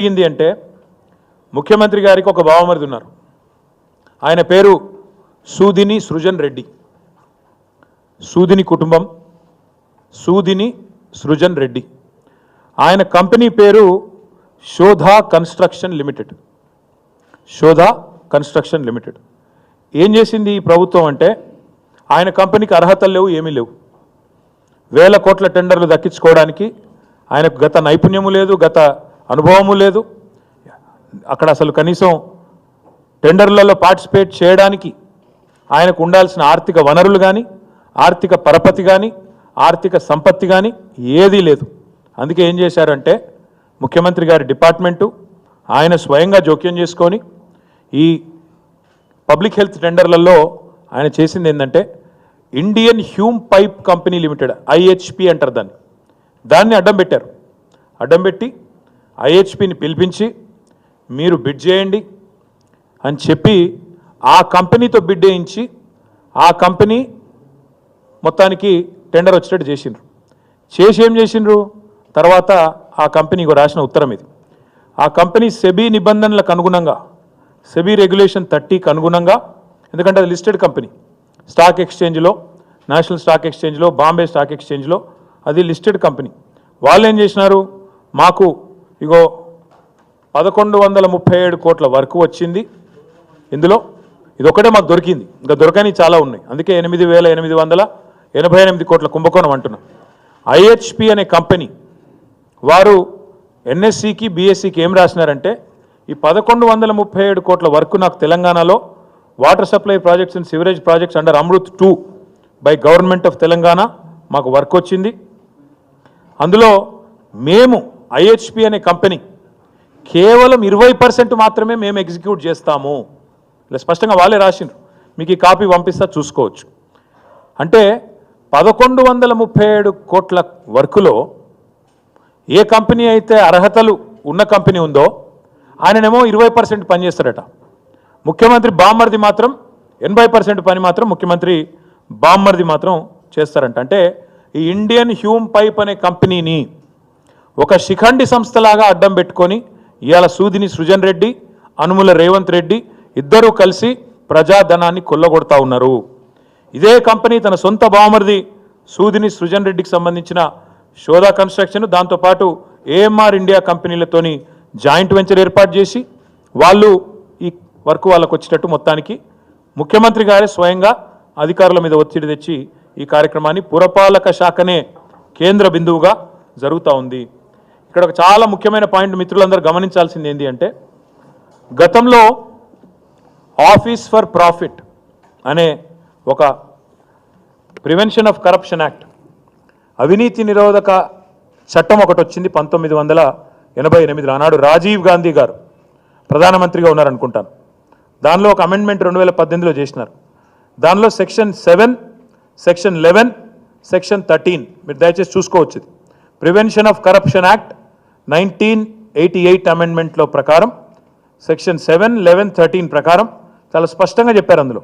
జరిగింది అంటే ముఖ్యమంత్రి గారికి ఒక బావమరిది ఉన్నారు. ఆయన పేరు సూదిని సృజన్ రెడ్డి. సూదిని కుటుంబం సూదిని సృజన్ రెడ్డి. ఆయన కంపెనీ పేరు Shodha construction limited. Shodha construction limited. ఏం చేసింది ఈ ప్రభుత్వం అంటే ఆయన కంపెనీకి అర్హతలు లేవు ఏమీ లేవు. వేల కోట్ల టెండర్లు దక్కించుకోవడానికి ఆయనకు గత నైపుణ్యము లేదు గత అనుభవము లేదు. అక్కడ అసలు కనీసం టెండర్లలో పార్టిసిపేట్ చేయడానికి ఆయనకు ఉండాల్సిన ఆర్థిక వనరులు కానీ ఆర్థిక పరపతి కానీ ఆర్థిక సంపత్తి కానీ ఏదీ లేదు. అందుకే ఏం చేశారంటే ముఖ్యమంత్రి గారి డిపార్ట్మెంటు ఆయన స్వయంగా జోక్యం చేసుకొని ఈ పబ్లిక్ హెల్త్ టెండర్లలో ఆయన చేసింది ఏంటంటే Indian Hume pipe company limited IHP అంటారు దాన్ని. దాన్ని అడ్డం పెట్టారు. అడ్డం పెట్టి ఐహెచ్పిని పిలిపించి మీరు బిడ్ చేయండి అని చెప్పి ఆ కంపెనీతో బిడ్ వేయించి ఆ కంపెనీ మొత్తానికి టెండర్ వచ్చేటట్టు చేసిండ్రు. చేసి ఏం చేసిండ్రు? తర్వాత ఆ కంపెనీకి రాసిన ఉత్తరం ఇది. ఆ కంపెనీ సెబీ నిబంధనలకు అనుగుణంగా సెబీ రెగ్యులేషన్ థర్టీకి అనుగుణంగా ఎందుకంటే అది లిస్టెడ్ కంపెనీ స్టాక్ ఎక్స్చేంజ్లో నేషనల్ స్టాక్ ఎక్స్చేంజ్లో బాంబే స్టాక్ ఎక్స్చేంజ్లో అది లిస్టెడ్ కంపెనీ. వాళ్ళు ఏం చేసినారు? మాకు ఇగో పదకొండు వందల ముప్పై ఏడు కోట్ల వర్క్ వచ్చింది. ఇందులో ఇది ఒకటే మాకు దొరికింది. ఇంకా దొరకని చాలా ఉన్నాయి. అందుకే ఎనిమిది వేల ఎనిమిది వందల ఎనభై ఎనిమిది కోట్ల కుంభకోణం అంటున్నాం. ఐహెచ్పి అనే కంపెనీ వారు ఎన్ఎస్సికి బీఎస్సికి ఏం రాసినారంటే ఈ పదకొండు వందల ముప్పై ఏడు కోట్ల వర్క్ నాకు తెలంగాణలో water supply projects and sewerage projects under Amrut two by government of Telangana మాకు వర్క్ వచ్చింది. అందులో మేము ఐహెచ్పి అనే కంపెనీ కేవలం ఇరవై పర్సెంట్ మాత్రమే మేము ఎగ్జిక్యూట్ చేస్తాము. ఇలా స్పష్టంగా వాళ్ళే రాసిండ్రు. మీకు ఈ కాపీ పంపిస్తా చూసుకోవచ్చు. అంటే పదకొండు వందల ముప్పై ఏడు కోట్ల వర్కులో ఏ కంపెనీ అయితే అర్హతలు ఉన్న కంపెనీ ఉందో ఆయననేమో ఇరవై పర్సెంట్ పనిచేస్తాడట. ముఖ్యమంత్రి బామ్మర్ది మాత్రం ఎనభై పర్సెంట్ పని మాత్రం ముఖ్యమంత్రి బామ్మర్ది మాత్రం చేస్తారంట. అంటే ఈ ఇండియన్ హ్యూమ్ పైప్ అనే కంపెనీని ఒక శిఖండి సంస్థలాగా అడ్డం పెట్టుకొని ఇవాళ సూదిని సృజన్ రెడ్డి అనుముల రేవంత్ రెడ్డి ఇద్దరూ కలిసి ప్రజాధనాన్ని కొల్లగొడతా ఉన్నారు. ఇదే కంపెనీ తన సొంత బావమరిది సూదిని సృజన్ రెడ్డికి సంబంధించిన శోధా కన్స్ట్రక్షన్ దాంతోపాటు ఏఎంఆర్ ఇండియా కంపెనీలతోని జాయింట్ వెంచర్ ఏర్పాటు చేసి వాళ్ళు ఈ వర్క్ వాళ్ళకు వచ్చేటట్టు మొత్తానికి ముఖ్యమంత్రి గారే స్వయంగా అధికారుల మీద ఒత్తిడి తెచ్చి ఈ కార్యక్రమాన్ని పురపాలక శాఖనే కేంద్ర బిందువుగా జరుగుతూ ఉంది. ఇక్కడ ఒక చాలా ముఖ్యమైన పాయింట్ మిత్రులందరూ గమనించాల్సింది ఏంటి అంటే గతంలో ఆఫీస్ ఫర్ ప్రాఫిట్ అనే ఒక ప్రివెన్షన్ ఆఫ్ కరప్షన్ యాక్ట్ అవినీతి నిరోధక చట్టం ఒకటి వచ్చింది పంతొమ్మిది వందల ఎనభై ఎనిమిదిలో. ఆనాడు రాజీవ్ గాంధీ గారు ప్రధానమంత్రిగా ఉన్నారనుకుంటాను. దానిలో ఒక అమెండ్మెంట్ రెండు వేల పద్దెనిమిదిలో చేసినారు. దానిలో section seven section eleven section thirteen మీరు దయచేసి చూసుకోవచ్చు prevention of corruption act nineteen eighty eight అమెండ్మెంట్లో ప్రకారం సెక్షన్ సెవెన్ లెవెన్ థర్టీన్ ప్రకారం చాలా స్పష్టంగా చెప్పారు అందులో.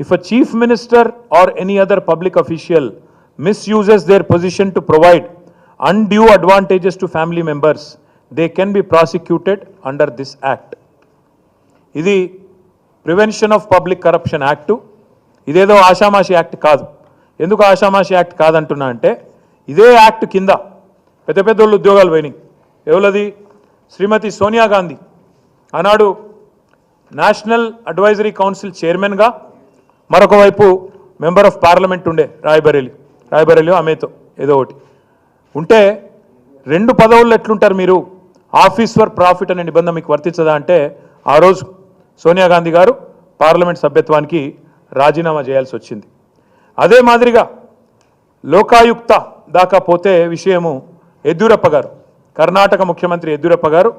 If a chief minister or any other public official misuses their position to provide undue advantages to family members they can be prosecuted under this act ఇది prevention of public corruption act ఇదేదో ఆషామాషి act కాదు. ఎందుకు ఆషామాషి act కాదంటున్నా అంటే ఇదే act కింద పెద్ద పెద్ద వాళ్ళు ఉద్యోగాలు పోయినాయి. ఎవలది? శ్రీమతి సోనియా గాంధీ. ఆనాడు నేషనల్ అడ్వైజరీ కౌన్సిల్ చైర్మన్గా మరొక వైపు మెంబర్ ఆఫ్ పార్లమెంట్ ఉండే రాయబరేలి రాయబరేలి ఆమెతో ఏదో ఒకటి. ఉంటే రెండు పదవుల్లో ఎట్లుంటారు మీరు? ఆఫీస్ ఫర్ ప్రాఫిట్ అనే నిబంధన మీకు వర్తించదా అంటే ఆ రోజు సోనియా గాంధీ గారు పార్లమెంట్ సభ్యత్వానికి రాజీనామా చేయాల్సి వచ్చింది. అదే మాదిరిగా లోకాయుక్త దాకా పోతే విషయము యద్యూరప్ప గారు కర్ణాటక ముఖ్యమంత్రి యడ్యూరప్ప గారు